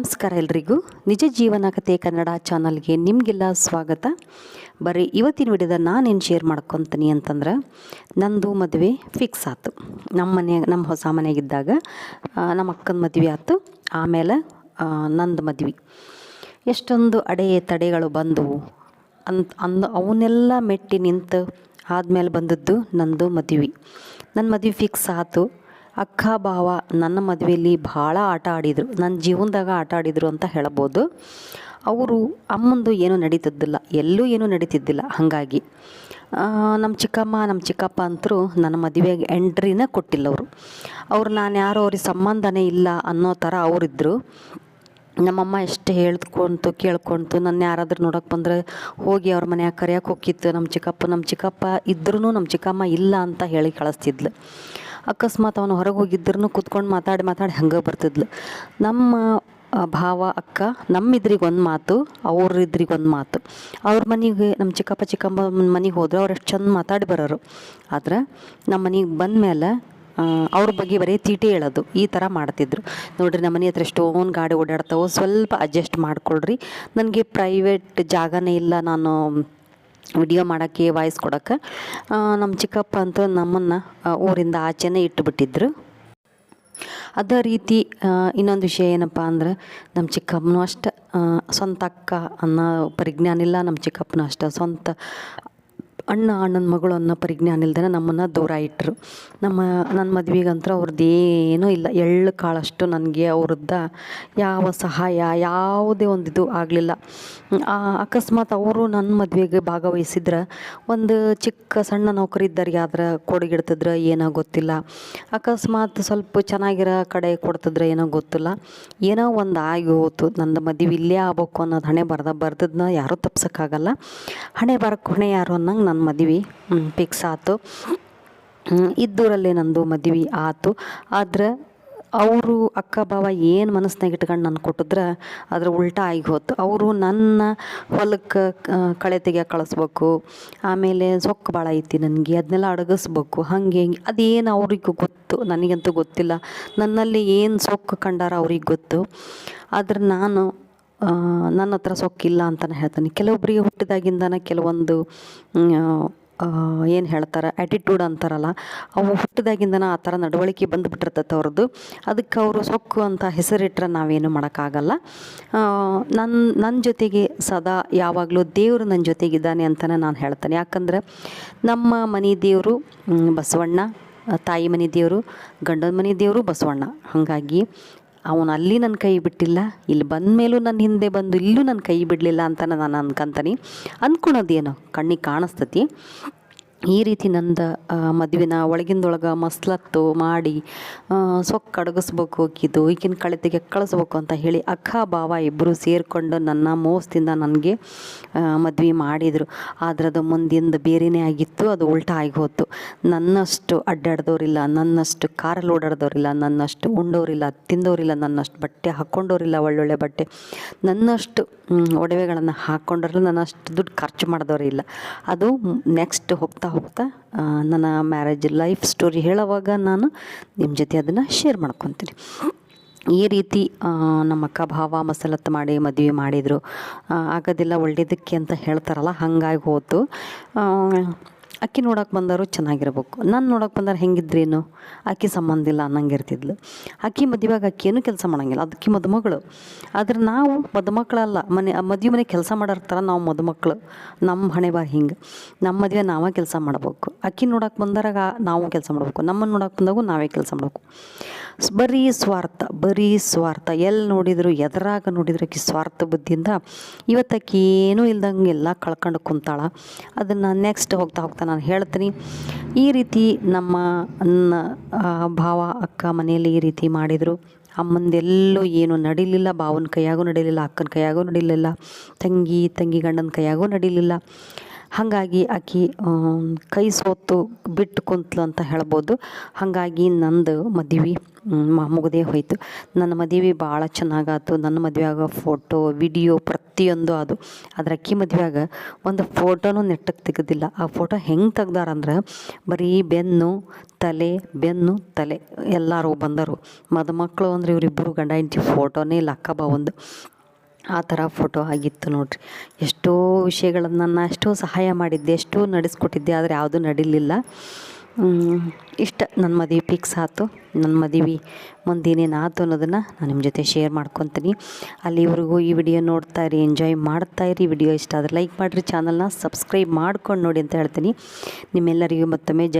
ನಮಸ್ಕಾರ ಎಲ್ರಿಗೂ. ನಿಜ ಜೀವನ ಕತೆ ಕನ್ನಡ ಚಾನಲ್ಗೆ ನಿಮಗೆಲ್ಲ ಸ್ವಾಗತ. ಬರೀ ಇವತ್ತಿನ ವಿಡಿಯೋದ ನಾನೇನು ಶೇರ್ ಮಾಡ್ಕೊತೀನಿ ಅಂತಂದ್ರೆ, ನಂದು ಮದುವೆ ಫಿಕ್ಸ್ ಆಯ್ತು ನಮ್ಮ ಮನೆ ನಮ್ಮ ಹೊಸ ಮನೆಗಿದ್ದಾಗ ನಮ್ಮ ಅಕ್ಕನ ಮದುವೆ ಆಯ್ತು ಆಮೇಲೆ ನಂದು ಮದುವೆ. ಎಷ್ಟೊಂದು ಅಡೆ ತಡೆಗಳು ಬಂದವು. ಅಂತ, ಅಂದು, ಅವನ್ನೆಲ್ಲ ಮೆಟ್ಟಿ ನಿಂತು ಆದಮೇಲೆ ಬಂದದ್ದು ನಂದು ಮದುವೆ. ನನ್ನ ಮದುವೆ ಫಿಕ್ಸ್ ಆಯ್ತು ಅಕ್ಕ ಭಾವ ನನ್ನ ಮದುವೆಯಲ್ಲಿ ಭಾಳ ಆಟ ಆಡಿದರು ನನ್ನ ಜೀವನದಾಗ ಆಟ ಆಡಿದರು ಅಂತ ಹೇಳ್ಬೋದು. ಅವರು ಅಮ್ಮಂದು ಏನೂ ನಡೀತಿದ್ದಿಲ್ಲ, ಎಲ್ಲೂ ಏನೂ ನಡೀತಿದ್ದಿಲ್ಲ ಹಾಗಾಗಿ. ನಮ್ಮ ಚಿಕ್ಕಮ್ಮ ನಮ್ಮ ಚಿಕ್ಕಪ್ಪ ಅಂತರೂ ನನ್ನ ಮದುವೆಗೆ ಎಂಟ್ರಿನ ಕೊಟ್ಟಿಲ್ಲ ಅವರು. ಅವ್ರು ನಾನು ಯಾರೋ ಅವ್ರಿಗೆ ಸಂಬಂಧನೇ ಇಲ್ಲ ಅನ್ನೋ ಥರ ಅವರಿದ್ದರು ನಮ್ಮಮ್ಮ ಎಷ್ಟು ಹೇಳ್ಕೊಂತು, ಕೇಳ್ಕೊಂತು ನನ್ನ ಯಾರಾದರೂ ನೋಡೋಕೆ ಬಂದರೆ ಹೋಗಿ ಅವ್ರ ಮನೆಯಾಗ ಕರೆಯೋಕೆ ಹೋಗಿತ್ತು ನಮ್ಮ ಚಿಕ್ಕಪ್ಪ ನಮ್ಮ ಚಿಕ್ಕಪ್ಪ ಇದ್ರೂ ನಮ್ಮ ಚಿಕ್ಕಮ್ಮ ಇಲ್ಲ ಅಂತ ಹೇಳಿ ಕಳಿಸ್ತಿದ್ಲು. ಅಕಸ್ಮಾತ್ ಅವನು ಹೊರಗೆ ಹೋಗಿದ್ರೂ ಕುತ್ಕೊಂಡು ಮಾತಾಡಿ ಮಾತಾಡಿ ಹಂಗೆ ಬರ್ತಿದ್ಲು. ನಮ್ಮ ಭಾವ, ಅಕ್ಕ, ನಮ್ಮಿದ್ರಿಗೆ ಒಂದು ಮಾತು ಅವ್ರ ಇದ್ರಿಗೆ ಒಂದು ಮಾತು. ಅವ್ರ ಮನೆಗೆ ನಮ್ಮ ಚಿಕ್ಕಪ್ಪ, ಚಿಕ್ಕಮ್ಮ ಮನೆಗೆ ಹೋದ್ರೆ, ಅವ್ರು ಎಷ್ಟು ಚಂದ ಮಾತಾಡಿ ಬರೋರು. ಆದ್ರೆ ನಮ್ಮ ಮನೆಗೆ ಬಂದ ಮೇಲೆ ಅವ್ರ ಬಗ್ಗೆ ಬರೀ ತೀಟಿ ಹೇಳೋದು. ಈ ಥರ ಮಾಡ್ತಿದ್ರು. ನೋಡಿರಿ ನಮ್ಮ ಮನೆ ಹತ್ರ ಎಷ್ಟೊಂದು ಗಾಡಿ ಓಡಾಡ್ತಾವೆ, ಸ್ವಲ್ಪ ಅಡ್ಜಸ್ಟ್ ಮಾಡ್ಕೊಳ್ರಿ. ನನಗೆ ಪ್ರೈವೇಟ್ ಜಾಗನೇ ಇಲ್ಲ, ನಾನು ವಿಡಿಯೋ ಮಾಡೋಕ್ಕೆ ವಾಯ್ಸ್ ಕೊಡೋಕ್ಕೆ ನಮ್ಮ ಚಿಕ್ಕಪ್ಪ ಅಂತ ನಮ್ಮನ್ನು ಊರಿಂದ ಆಚೆನೇ ಇಟ್ಟುಬಿಟ್ಟಿದ್ರು. ಅದೇ ರೀತಿ ಇನ್ನೊಂದು ವಿಷಯ ಏನಪ್ಪ ಅಂದ್ರೆ, ನಮ್ಮ ಚಿಕ್ಕಪ್ಪನೂ ಅಷ್ಟೇ ಸ್ವಂತ ಅಕ್ಕ ಅನ್ನೋ ಪರಿಜ್ಞಾನ ಇಲ್ಲ ನಮ್ಮ ಚಿಕ್ಕಪ್ಪನೂ ಅಷ್ಟೇ. ಸ್ವಂತ ಅಣ್ಣ ಅಣ್ಣನ ಮಗಳು ಅನ್ನೋ ಪರಿಜ್ಞಾನ ಇಲ್ದೇ ನಮ್ಮನ್ನು ದೂರ ಇಟ್ಟರು ನಮ್ಮ ನನ್ನ ಮದ್ವೆಗಂತ್ರ ಅವ್ರದ್ದು ಏನೂ ಇಲ್ಲ. ಎಳ್ಳು ಕಾಳಷ್ಟು ನನಗೆ ಅವ್ರದ್ದು ಯಾವ ಸಹಾಯ, ಯಾವುದೇ ಒಂದು ಇದು ಆಗಲಿಲ್ಲ. ಅಕಸ್ಮಾತ್ ಅವರು ನನ್ನ ಮದುವೆಗೆ ಭಾಗವಹಿಸಿದ್ರೆ, ಒಂದು ಚಿಕ್ಕ ಸಣ್ಣ ನೌಕರಿ ಇದ್ದವ್ರಿಗೆ ಆದ್ರೆ ಕೊಡುಗಿಡ್ತಿದ್ರೆ, ಏನೋ ಗೊತ್ತಿಲ್ಲ. ಅಕಸ್ಮಾತ್ ಸ್ವಲ್ಪ ಚೆನ್ನಾಗಿರೋ ಕಡೆ ಕೊಡ್ತಿದ್ರೆ, ಏನೋ ಗೊತ್ತಿಲ್ಲ. ಏನೋ ಒಂದು ಆಗಿ ಹೋತು. ನಂದು ಮದುವೆ ಇಲ್ಲೇ ಆಗ್ಬೇಕು ಅನ್ನೋದು ಹಣೆ ಬರ್ದ ಬರ್ದದನ್ನ ಯಾರೂ ತಪ್ಸೋಕ್ಕಾಗಲ್ಲ. ಹಣೆ ಬರಕ್ಕೆ ಹೊಣೆ ಯಾರು ಅನ್ನಂಗೆ ನನ್ನ ಮದುವೆ ಫಿಕ್ಸ್ ಆಯ್ತು ಇದ್ದೂರಲ್ಲೇ ನಂದು ಮದುವೆ ಆಯ್ತು ಆದ್ರೆ ಅವರು ಅಕ್ಕ ಭಾವ ಏನು ಮನಸ್ಸಿನಾಗ ಇಟ್ಕೊಂಡು ನಾನು ಕೊಟ್ಟಿದ್ರೆ ಅದ್ರ ಉಲ್ಟಾ ಆಗಿ ಹೋತು. ಅವರು ನನ್ನ ಹೊಲಕ್ಕೆ ಕಳೆ ತೆಗಿಯಕ್ಕೆ ಕಳಿಸ್ಬೇಕು. ಆಮೇಲೆ ಸೊಕ್ಕು ಭಾಳ ಐತಿ ನನಗೆ ಅದನ್ನೆಲ್ಲ ಅಡಗಿಸ್ಬೇಕು. ಹಾಗೆ ಹಿಂಗೆ, ಅದೇನು ಅವ್ರಿಗೂ ಗೊತ್ತು, ನನಗಂತೂ ಗೊತ್ತಿಲ್ಲ. ನನ್ನಲ್ಲಿ ಏನು ಸೊಕ್ಕು ಕಂಡಾರ ಅವ್ರಿಗೆ ಗೊತ್ತು. ಆದ್ರೆ ನಾನು ನನ್ನ ಹತ್ರ ಸೊಕ್ಕಿಲ್ಲ ಅಂತಲೇ ಹೇಳ್ತೀನಿ. ಕೆಲವೊಬ್ಬರಿಗೆ ಹುಟ್ಟಿದಾಗಿಂದನೇ ಕೆಲವೊಂದು ಏನು ಹೇಳ್ತಾರೆ ಆ್ಯಟಿಟ್ಯೂಡ್ ಅಂತಾರಲ್ಲ, ಅವು ಹುಟ್ಟಿದಾಗಿಂದನ ಆ ಥರ ನಡವಳಿಕೆ ಬಂದುಬಿಟ್ಟಿರ್ತೈತೆ ಅವ್ರದ್ದು. ಅದಕ್ಕೆ ಅವರು ಸೊಕ್ಕು ಅಂತ ಹೆಸರಿಟ್ಟರೆ ನಾವೇನು ಮಾಡೋಕ್ಕಾಗಲ್ಲ. ನನ್ನ ನನ್ನ ಜೊತೆಗೆ ಸದಾ ಯಾವಾಗಲೂ ದೇವರು ನನ್ನ ಜೊತೆಗಿದ್ದಾನೆ ಅಂತಲೇ ನಾನು ಹೇಳ್ತೇನೆ. ಯಾಕಂದ್ರೆ ನಮ್ಮ ಮನೆ ದೇವರು ಬಸವಣ್ಣ, ತಾಯಿ ಮನೆ ದೇವರು, ಗಂಡನ ಮನೆ ದೇವರು ಬಸವಣ್ಣ. ಹಾಗಾಗಿ ಅವನು ಅಲ್ಲಿ ನನ್ನ ಕೈ ಬಿಟ್ಟಿಲ್ಲ, ಇಲ್ಲಿ ಬಂದ ಮೇಲೂ ನನ್ನ ಹಿಂದೆ ಬಂದು ಇಲ್ಲೂ ನನ್ನ ಕೈ ಬಿಡಲಿಲ್ಲ ಅಂತ ನಾನು ಅನ್ಕೊಂತೀನಿ. ಅಂದ್ಕೊಳೋದೇನು ಕಣ್ಣಿಗೆ ಕಾಣಿಸ್ತತಿ. ಈ ರೀತಿ ನಂದು ಮದುವೆನ ಒಳಗಿಂದೊಳಗೆ ಮಸ್ಲತ್ತು ಮಾಡಿ ಸೊಕ್ಕ ಅಡಗಿಸ್ಬೇಕು, ಹೋಗಿದ್ದು, ಈಗಿನ ಕಳೆತಿಗೆ ಕಳಿಸ್ಬೇಕು ಅಂತ ಹೇಳಿ ಅಕ್ಕ ಭಾವ ಇಬ್ಬರು ಸೇರಿಕೊಂಡು ನನ್ನ ಮೋಸದಿಂದ ನನಗೆ ಮದುವೆ ಮಾಡಿದರು. ಆದರೆ ಅದು ಮುಂದಿಂದ ಬೇರೆಯೇ ಆಗಿತ್ತು, ಅದು ಉಲ್ಟಾ ಆಗಿ ನನ್ನಷ್ಟು ಅಡ್ಡಾಡ್ದವ್ರಿಲ್ಲ ನನ್ನಷ್ಟು ಕಾರಲ್ಲಿ ಓಡಾಡ್ದವ್ರಿಲ್ಲ ನನ್ನಷ್ಟು ಉಂಡೋರಿಲ್ಲ ತಿಂದವರಿಲ್ಲ ನನ್ನಷ್ಟು ಬಟ್ಟೆ ಹಾಕ್ಕೊಂಡವ್ರಿಲ್ಲ ಒಳ್ಳೊಳ್ಳೆ ಬಟ್ಟೆ. ನನ್ನಷ್ಟು ಒಡವೆಗಳನ್ನು ಹಾಕ್ಕೊಂಡ್ರಲ್ಲ ನನ್ನಷ್ಟು ದುಡ್ಡು ಖರ್ಚು ಮಾಡಿದವರಿಲ್ಲ ಅದು ನೆಕ್ಸ್ಟ್ ಹೋಗ್ತಾ ಹೋಗ್ತಾ ನನ್ನ ಮ್ಯಾರೇಜ್ ಲೈಫ್ ಸ್ಟೋರಿ ಹೇಳೋವಾಗ ನಾನು ನಿಮ್ಮ ಜೊತೆ ಅದನ್ನು ಶೇರ್ ಮಾಡ್ಕೊತೀನಿ. ಈ ರೀತಿ ನಮ್ಮಕ್ಕ ಭಾವ ಮಸಲತ್ತು ಮಾಡಿ, ಮದುವೆ ಮಾಡಿದರು. ಆಗೋದಿಲ್ಲ, ಒಳ್ಳೇದಕ್ಕೆ ಅಂತ ಹೇಳ್ತಾರಲ್ಲ, ಹಾಗಾಗಿ ಹೋತು. ಅಕ್ಕಿ ನೋಡೋಕೆ ಬಂದವರು ಚೆನ್ನಾಗಿರ್ಬೇಕು. ನಾನು ನೋಡೋಕೆ ಬಂದವ್ರು ಹೆಂಗಿದ್ರೇನು? ಅಕ್ಕಿ ಸಂಬಂಧ ಇಲ್ಲ ಅನ್ನಂಗೆ ಇರ್ತಿದ್ಲು ಅಕ್ಕಿ ಮದುವೆಗೆ ಅಕ್ಕಿಯೇನು ಕೆಲಸ ಮಾಡೋಂಗಿಲ್ಲ. ಅದಕ್ಕೆ ಮದುಮಗಳು. ಆದ್ರೆ ನಾವು ಮದುಮಕ್ಕಳಲ್ಲ ಮನೆ, ಮದುವೆ ಮನೆ ಕೆಲಸ ಮಾಡೋರ್ತಾರ ನಾವು ಮದುಮಕ್ಕಳು ನಮ್ಮ ಹಣೆ ಬಾರ್ ಹಿಂಗೆ. ನಮ್ಮ ಮದುವೆ ನಾವೇ ಕೆಲಸ ಮಾಡ್ಬೇಕು. ಅಕ್ಕಿ ನೋಡೋಕೆ ಬಂದರಾಗ ನಾವು ಕೆಲಸ ಮಾಡ್ಬೇಕು. ನಮ್ಮನ್ನು ನೋಡೋಕೆ ಬಂದಾಗ ನಾವೇ ಕೆಲಸ ಮಾಡಬೇಕು. ಬರೀ ಸ್ವಾರ್ಥ ಬರೀ ಸ್ವಾರ್ಥ. ಎಲ್ಲಿ ನೋಡಿದ್ರು, ಎದರಾಗ ನೋಡಿದ್ರು ಆಕಿ ಸ್ವಾರ್ಥ ಬುದ್ಧಿಯಿಂದ ಇವತ್ತಕ್ಕಿ ಏನೂ ಇಲ್ದಂಗೆ ಎಲ್ಲ ಕಳ್ಕೊಂಡು ಕುಂತಾಳ. ಅದನ್ನು ನೆಕ್ಸ್ಟ್ ಹೋಗ್ತಾ ಹೋಗ್ತಾ ನಾನು ಹೇಳ್ತೀನಿ. ಈ ರೀತಿ ನಮ್ಮ ಭಾವ, ಅಕ್ಕ ಮನೆಯಲ್ಲಿ ಈ ರೀತಿ ಮಾಡಿದರು. ಅಮ್ಮಂದೆಲ್ಲೂ ಏನು ನಡೀಲಿಲ್ಲ. ಭಾವನ ಕೈಯಾಗೂ ನಡೀಲಿಲ್ಲ. ಅಕ್ಕನ ಕೈಯಾಗೂ ನಡೀಲಿಲ್ಲ. ತಂಗಿ ತಂಗಿ ಗಂಡನ ಕೈಯಾಗೂ ನಡೀಲಿಲ್ಲ. ಹಾಗಾಗಿ ಆಕೆ ಕೈ ಸೋತು ಬಿಟ್ಟು ಕುಂತ್ಲು ಅಂತ ಹೇಳ್ಬೋದು. ಹಾಗಾಗಿ ನಂದು ಮದುವೆ ಮುಗದೇ ಹೋಯಿತು. ನನ್ನ ಮದುವೆ ಭಾಳ ಚೆನ್ನಾಗಾತು ನನ್ನ ಮದುವೆಯಾಗ ಫೋಟೋ, ವಿಡಿಯೋ ಪ್ರತಿಯೊಂದು ಅದು. ಆದರೆ ಅಕ್ಕಿ ಮದುವೆಯಾಗ ಒಂದು ಫೋಟೋನೂ ನೆಟ್ಟಕ್ಕೆ ತೆಗೆದಿಲ್ಲ. ಆ ಫೋಟೋ ಹೆಂಗೆ ತೆಗ್ದಾರಂದ್ರೆ ಬರೀ ಬೆನ್ನು, ತಲೆ ಬೆನ್ನು, ತಲೆ ಎಲ್ಲರೂ ಬಂದರು. ಮದುಮಕ್ಕಳು ಅಂದ್ರೆ ಇವರಿಬ್ಬರು ಗಂಡ ಹೆಂಡತಿ ಫೋಟೋನೇ ಇಲ್ಲ ಅಕ್ಕ ಬಾವಂದು ಆ ಥರ ಫೋಟೋ ಆಗಿತ್ತು ನೋಡಿರಿ. ಎಷ್ಟೋ ವಿಷಯಗಳನ್ನು ನಾನು ಎಷ್ಟೋ ಸಹಾಯ ಮಾಡಿದ್ದೆ, ಎಷ್ಟೋ ನಡೆಸ್ಕೊಟ್ಟಿದ್ದೆ, ಆದರೆ ಯಾವುದೂ ನಡೀಲಿಲ್ಲ. ಇಷ್ಟ. ನನ್ನ ಮದುವೆ ಫಿಕ್ಸ್ ಆಯ್ತು ನನ್ನ ಮದುವೆ ಮುಂದೇನೇನು ಆಯ್ತು ಅನ್ನೋದನ್ನು ನಾನು ನಿಮ್ಮ ಜೊತೆ ಶೇರ್ ಮಾಡ್ಕೊತೀನಿ. ಅಲ್ಲಿವರೆಗೂ ಈ ವಿಡಿಯೋ ನೋಡ್ತಾ ಇರಿ ಎಂಜಾಯ್ ಮಾಡ್ತಾ ಇರಿ. ವಿಡಿಯೋ ಇಷ್ಟ ಆದರೆ ಲೈಕ್ ಮಾಡಿರಿ. ಚಾನಲ್ನ ಸಬ್ಸ್ಕ್ರೈಬ್ ಮಾಡ್ಕೊಂಡು ನೋಡಿ ಅಂತ ಹೇಳ್ತೀನಿ. ನಿಮ್ಮೆಲ್ಲರಿಗೂ ಮತ್ತೊಮ್ಮೆ ಜೈ